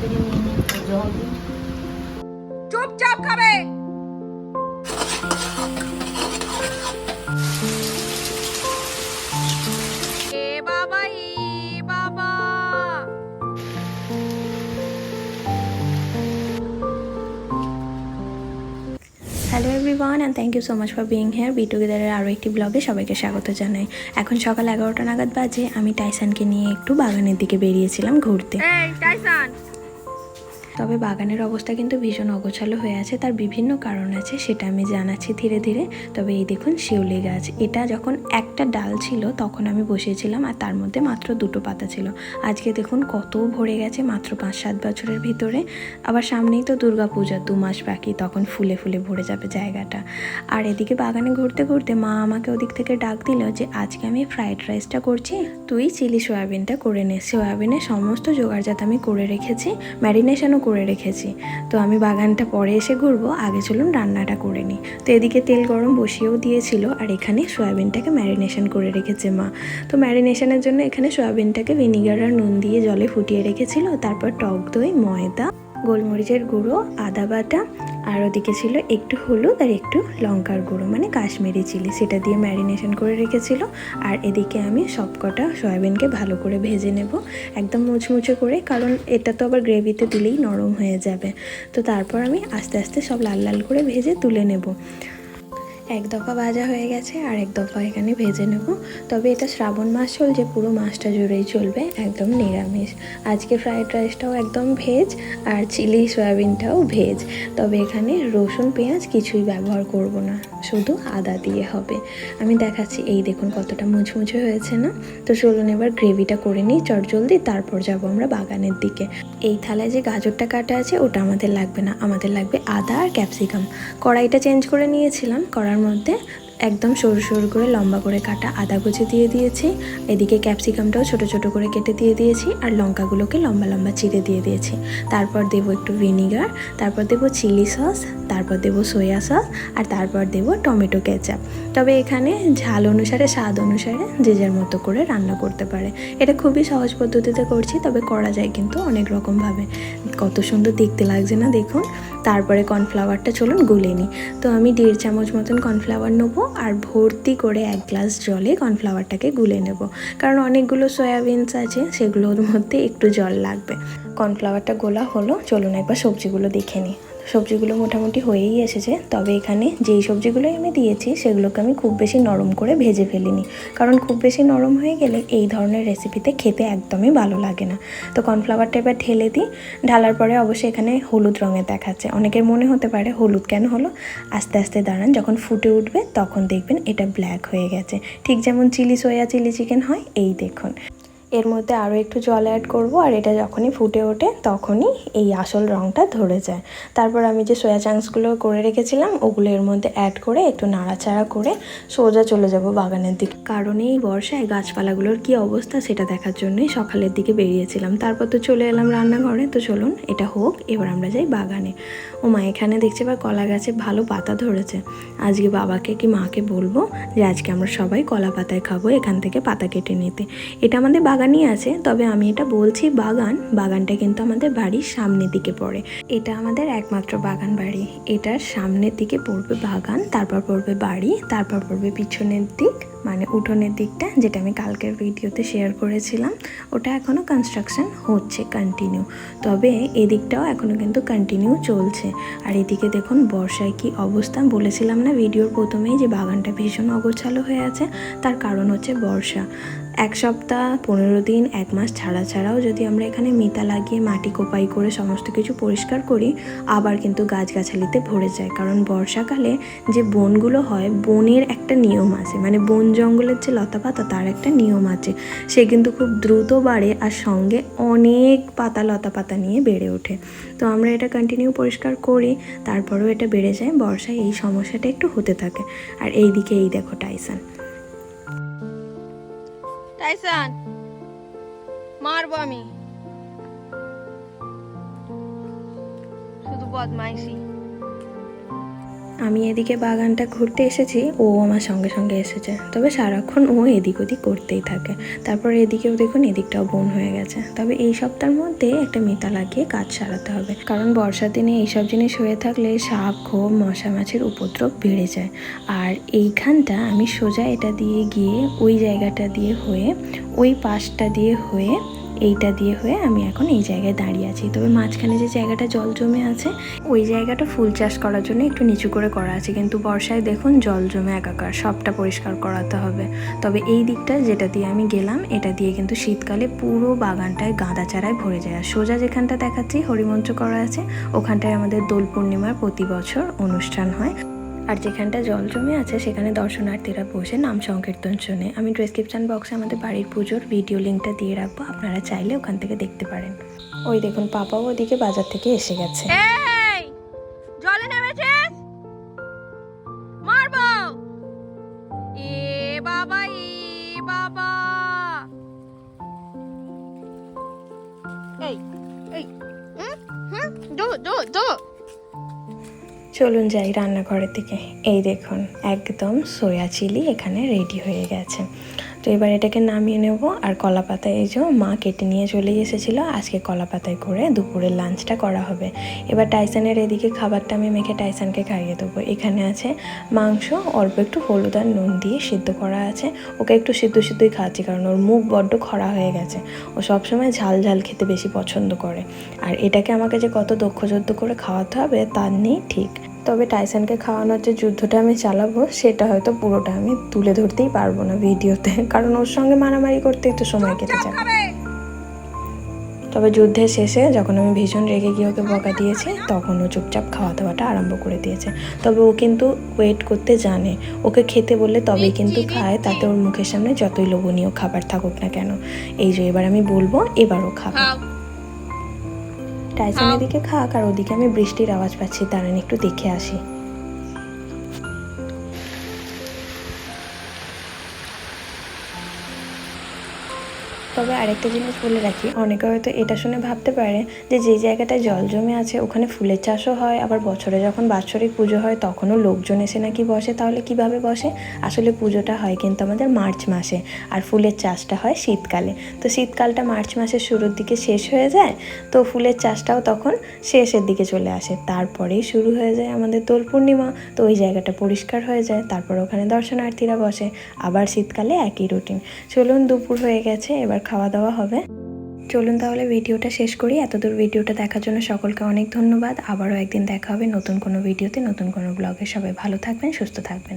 থেকে নিয়ে নিই পুজো চুপচাপ খাবে hello everyone and thank you so much for being here be টুগেদারের আরও একটি ব্লগে সবাইকে স্বাগত জানাই। এখন সকাল এগারোটা নাগাদ বাজে। আমি টাইসানকে নিয়ে একটু বাগানের দিকে বেরিয়েছিলাম ঘুরতে। টাইসন তবে বাগানের অবস্থা কিন্তু ভীষণ অগোছালো হয়ে আছে, তার বিভিন্ন কারণ আছে সেটা আমি জানাচ্ছি ধীরে ধীরে। তবে এই দেখুন শিউলি গাছ, এটা যখন একটা ডাল ছিল তখন আমি বসিয়েছিলাম আর তার মধ্যে মাত্র দুটো পাতা ছিল। আজকে দেখুন কত ভরে গেছে মাত্র পাঁচ সাত বছরের ভিতরে। আবার সামনেই তো দুর্গা পূজা, দু মাস বাকি, তখন ফুলে ফুলে ভরে যাবে জায়গাটা। আর এদিকে বাগানে ঘুরতে ঘুরতে মা আমাকে ওদিক থেকে ডাক দিল যে, আজকে আমি ফ্রাইড রাইসটা করছি, তুই চিলি সয়াবিনটা করে নে। সয়াবিনের সমস্ত জোগাড়জাত আমি করে রেখেছি, ম্যারিনেশনও করে রেখেছি। তো আমি বাগানটা পরে এসে ঘুরবো, আগে চলুন রান্নাটা করে নিই। তো এদিকে তেল গরম বসিয়েও দিয়েছিল, আর এখানে সয়াবিনটাকে ম্যারিনেশন করে রেখেছে মা। তো ম্যারিনেশনের জন্য এখানে সয়াবিনটাকে ভিনিগার আর নুন দিয়ে জলে ফুটিয়ে রেখেছিল, তারপর টক দই, ময়দা, গোলমরিচের গুঁড়ো, আদা বাটা আর ওদিকে ছিল একটু হলুদ আর একটু লঙ্কার গুঁড়ো মানে কাশ্মীরি চিলি, সেটা দিয়ে ম্যারিনেশন করে রেখেছিল। আর এদিকে আমি সবকটা সয়াবিনকে ভালো করে ভেজে নেব, একদম মুচমুচে করে, কারণ এটা তো আবার গ্রেভিতে দিলেই নরম হয়ে যাবে। তো তারপর আমি আস্তে আস্তে সব লাল লাল করে ভেজে তুলে নেব। এক দফা ভাজা হয়ে গেছে আর এক দফা এখানে ভেজে নেব। তবে এটা শ্রাবণ মাস চলছে পুরো মাসটা জুড়েই চলবে, একদম নিরামিষ। আজকে ফ্রাইড রাইসটাও একদম ভেজ আর চিলি সয়াবিনটাও ভেজ। তবে এখানে রসুন, পেঁয়াজ কিছুই ব্যবহার করব না, শুধু আদা দিয়ে হবে। আমি দেখাচ্ছি, এই দেখুন কতটা মুচমুচে হয়েছে না? তো চলুন এবার গ্রেভিটা করে নিই চটজলদি, তারপর যাব আমরা বাগানের দিকে। এই থালায় যে গাজরটা কাটা আছে, ওটা আমাদের লাগবে না। আমাদের লাগবে আদা আর ক্যাপসিকাম। কড়াইটা চেঞ্জ করে নিয়েছিলাম কড়ার মধ্যে একদম সরু সরু করে লম্বা করে কাটা আদা কুচি দিয়ে দিয়েছি। এদিকে ক্যাপসিকামটাও ছোট ছোট করে কেটে দিয়ে দিয়েছি আর লঙ্কাগুলোকে লম্বা লম্বা চিড়ে দিয়ে দিয়েছি। তারপর দেবো একটু ভিনিগার, তারপর দেবো চিলি সস, তারপর দেবো সয়া সস আর তারপর দেবো টমেটো কেচাপ। তবে এখানে ঝাল অনুসারে, স্বাদ অনুসারে যে যার মতো করে রান্না করতে পারে। এটা খুবই সহজ পদ্ধতিতে করছি, তবে করা যায় কিন্তু অনেক রকমভাবে। কত সুন্দর দেখতে লাগছে না দেখুন? তারপরে কর্নফ্লাওয়ারটা চলুন গুলে নিই। তো আমি দেড় চামচ মতন কর্নফ্লাওয়ার নেব আর ভর্তি করে এক গ্লাস জলে কর্নফ্লাওয়ারটাকে গুলে নেব। কারণ অনেকগুলো সয়াবিনস আছে, সেগুলোর মধ্যে একটু জল লাগবে। কর্নফ্লাওয়ারটা গোলা হলো, চলুন একবার সবজিগুলো দেখে নিই। সবজিগুলো মোটামুটি হয়েই এসেছে। তবে এখানে যেই সবজিগুলোই আমি দিয়েছি, সেগুলোকে আমি খুব বেশি নরম করে ভেজে ফেলিনি। কারণ খুব বেশি নরম হয়ে গেলে এই ধরনের রেসিপিতে খেতে একদমই ভালো লাগে না। তো কর্নফ্লাওয়ারটা এবার ঢেলে দিই। ঢালার পরে অবশ্যই এখানে হলুদ রঙের দেখাচ্ছে। অনেকের মনে হতে পারে হলুদ কেন হলো? আস্তে আস্তে দাঁড়ান, যখন ফুটে উঠবে তখন দেখবেন এটা ব্ল্যাক হয়ে গেছে। ঠিক যেমন চিলি সোয়া, চিলি চিকেন হয়, এই দেখুন। এর মধ্যে আরও একটু জল অ্যাড করব, আর এটা যখনই ফুটে ওঠে তখনই এই আসল রঙটা ধরে যায়। তারপর আমি যে সোয়া চাংসগুলো করে রেখেছিলাম, ওগুলো এর মধ্যে অ্যাড করে একটু নাড়াচাড়া করে সোজা চলে যাব বাগানের দিকে। কারণ এই বর্ষায় গাছপালাগুলোর কি অবস্থা সেটা দেখার জন্যই সকালের দিকে বেরিয়েছিলাম। তারপর তো চলে এলাম রান্নাঘরে, তো চলুন এটা হোক, এবার আমরা যাই বাগানে। ও মা, এখানে দেখছি এবার কলা গাছে ভালো পাতা ধরেছে। আজকে বাবাকে কি মাকে বলব যে, আজকে আমরা সবাই কলা পাতায় খাব এখান থেকে পাতা কেটে নিতে। এটা আমাদের বাগানই আছে, তবে আমি এটা বলছি বাগান। বাগানটা কিন্তু আমাদের বাড়ির সামনের দিকে পড়ে। এটা আমাদের একমাত্র বাগান বাড়ি। এটার সামনের দিকে পড়বে বাগান, তারপর পড়বে বাড়ি, তারপর পড়বে পিছনের দিক মানে উঠোনের দিকটা, যেটা আমি কালকের ভিডিওতে শেয়ার করেছিলাম। ওটা এখনও কনস্ট্রাকশন হচ্ছে কন্টিনিউ তবে এদিকটাও এখনও কিন্তু কন্টিনিউ চলছে। আর এদিকে দেখুন, বর্ষায় কি অবস্থা? বলেছিলাম না ভিডিওর প্রথমেই যে বাগানটা ভীষণ অগোছালো হয়ে আছে, তার কারণ হচ্ছে বর্ষা। এক সপ্তাহ, পনেরো দিন, এক মাস ছাড়া ছাড়াও যদি আমরা এখানে মিতা লাগিয়ে মাটি কোপাই করে সমস্ত কিছু পরিষ্কার করি, আবার কিন্তু গাছগাছালিতে ভরে যায়। কারণ বর্ষাকালে যে বনগুলো হয়, বনের একটা নিয়ম আছে। মানে বন জঙ্গলের যে লতা পাতা, তার একটা নিয়ম আছে। সে কিন্তু খুব দ্রুত বাড়ে আর সঙ্গে অনেক পাতা লতা পাতা নিয়ে বেড়ে ওঠে। তো আমরা এটা কন্টিনিউ পরিষ্কার করি, তারপরেও এটা বেড়ে যায়। বর্ষায় এই সমস্যাটা একটু হতে থাকে। আর এই দিকে এই দেখো টাইসান। টাইসন মারবো আমি। শুধু বদমাইশি। আমি এদিকে বাগানটা ঘুরতে এসেছি, ও আমার সঙ্গে সঙ্গে এসেছে। তবে সারাক্ষণ ও এদিক ওদিক করতেই থাকে। তারপর এদিকেও দেখুন, এদিকটাও বন হয়ে গেছে। তবে এই সপ্তাহের মধ্যে একটা মেতা লাগিয়ে কাজ সারাতে হবে। কারণ বর্ষার দিনে এইসব জিনিস হয়ে থাকলে সাপ খোপ মশা মাছের উপদ্রব বেড়ে যায়। আর এইখানটা আমি সোজা এটা দিয়ে গিয়ে ওই জায়গাটা দিয়ে হয়ে, ওই পাশটা দিয়ে হয়ে এইটা দিয়ে হয়ে আমি এখন এই জায়গায় দাঁড়িয়ে আছি। তবে মাঝখানে যে জায়গাটা জল জমে আছে, ওই জায়গাটা ফুল চাষ করার জন্য একটু নিচু করে করা আছে। কিন্তু বর্ষায় দেখুন জল জমে একাকার, সবটা পরিষ্কার করাতে হবে। তবে এই দিকটা যেটা দিয়ে আমি গেলাম, এটা দিয়ে কিন্তু শীতকালে পুরো বাগানটায় গাঁদা চারায় ভরে যায়। আর সোজা যেখানটা দেখাচ্ছি হরিমঞ্চ করা আছে, ওখানটায় আমাদের দোল পূর্ণিমার প্রতি বছর অনুষ্ঠান হয়। আর যেখানটা জল জমে আছে, সেখানে দর্শনার্থীরা বসে নাম সংকীর্তন শুনে। আমি ডেসক্রিপশন বক্সে আমাদের বাড়ির পুজোর ভিডিও লিঙ্কটা দিয়ে রাখব, আপনারা চাইলে ওখান থেকে দেখতে পারেন। ওই দেখুন পাপাও ওদিকে বাজার থেকে এসে গেছে। জলে নেমেছিস? মারবো। চলুন যাই রান্নাঘরের দিকে। এই দেখুন, একদম সোয়া চিলি এখানে রেডি হয়ে গেছে। তো এবার এটাকে নামিয়ে নেব। আর কলা পাতায় এই যে মা কেটে নিয়ে চলে এসেছিল। আজকে কলা পাতায় করে দুপুরের লাঞ্চটা করা হবে। এবার টাইসানের এদিকে খাবারটা আমি মেখে টাইসানকে খাইয়ে দেবো। এখানে আছে মাংস, অল্প একটু হলুদ আর নুন দিয়ে সিদ্ধ করা আছে। ওকে একটু সিদ্ধ সিদ্ধই খাচ্ছি, কারণ ওর মুখ বড্ড খরা হয়ে গেছে। ও সবসময় ঝাল ঝাল খেতে বেশি পছন্দ করে। আর এটাকে আমাকে যে কত দক্ষ যুদ্ধ করে খাওয়াতে হবে তার নেই ঠিক। তবে টাইসানকে খাওয়ানোর যে যুদ্ধটা আমি চালাবো, সেটা হয়তো পুরোটা আমি তুলে ধরতেই পারব না ভিডিওতে। কারণ ওর সঙ্গে মারামারি করতে একটু সময় কেটে যাবে তবে যুদ্ধের শেষে যখন আমি ভীষণ রেগে গিয়ে ওকে বকা দিয়েছি, তখন ও চুপচাপ খাওয়া দাওয়াটা আরম্ভ করে দিয়েছে। তবে ও কিন্তু ওয়েট করতে জানে। ওকে খেতে বললে তবেই কিন্তু খায়, তাতে ওর মুখের সামনে যতই লোভনীয় খাবার থাকুক না কেন। এই যে এবার আমি বলব এবারও খাবে। খাও। টাইসন দিকে এদিকে খাক আর ওদিকে আমি বৃষ্টির আওয়াজ পাচ্ছি। দাঁড়ান একটু দেখে আসি। তবে আরেকটা জিনিস বলে রাখি, অনেকে হয়তো এটা শুনে ভাবতে পারে যে যে জায়গাটায় জল জমে আছে ওখানে ফুলের চাষও হয়, আবার বছরে যখন বাৎসরিক পুজো হয় তখনও লোকজন এসে নাকি বসে, তাহলে কীভাবে বসে? আসলে পুজোটা হয় কিন্তু আমাদের মার্চ মাসে, আর ফুলের চাষটা হয় শীতকালে। তো শীতকালটা মার্চ মাসের শুরুর দিকে শেষ হয়ে যায়, তো ফুলের চাষটাও তখন শেষের দিকে চলে আসে। তারপরেই শুরু হয়ে যায় আমাদের দোল পূর্ণিমা, তো ওই জায়গাটা পরিষ্কার হয়ে যায়, তারপর ওখানে দর্শনার্থীরা বসে, আবার শীতকালে একই রুটিন চলুন দুপুর হয়ে গেছে, এবার খাওয়া দাওয়া হবে। চলুন তাহলে ভিডিওটা শেষ করি। এতদূর ভিডিওটা দেখার জন্য সকলকে অনেক ধন্যবাদ। আবারও একদিন দেখা হবে নতুন কোনো ভিডিওতে, নতুন কোনো ব্লগে। সবাই ভালো থাকবেন, সুস্থ থাকবেন।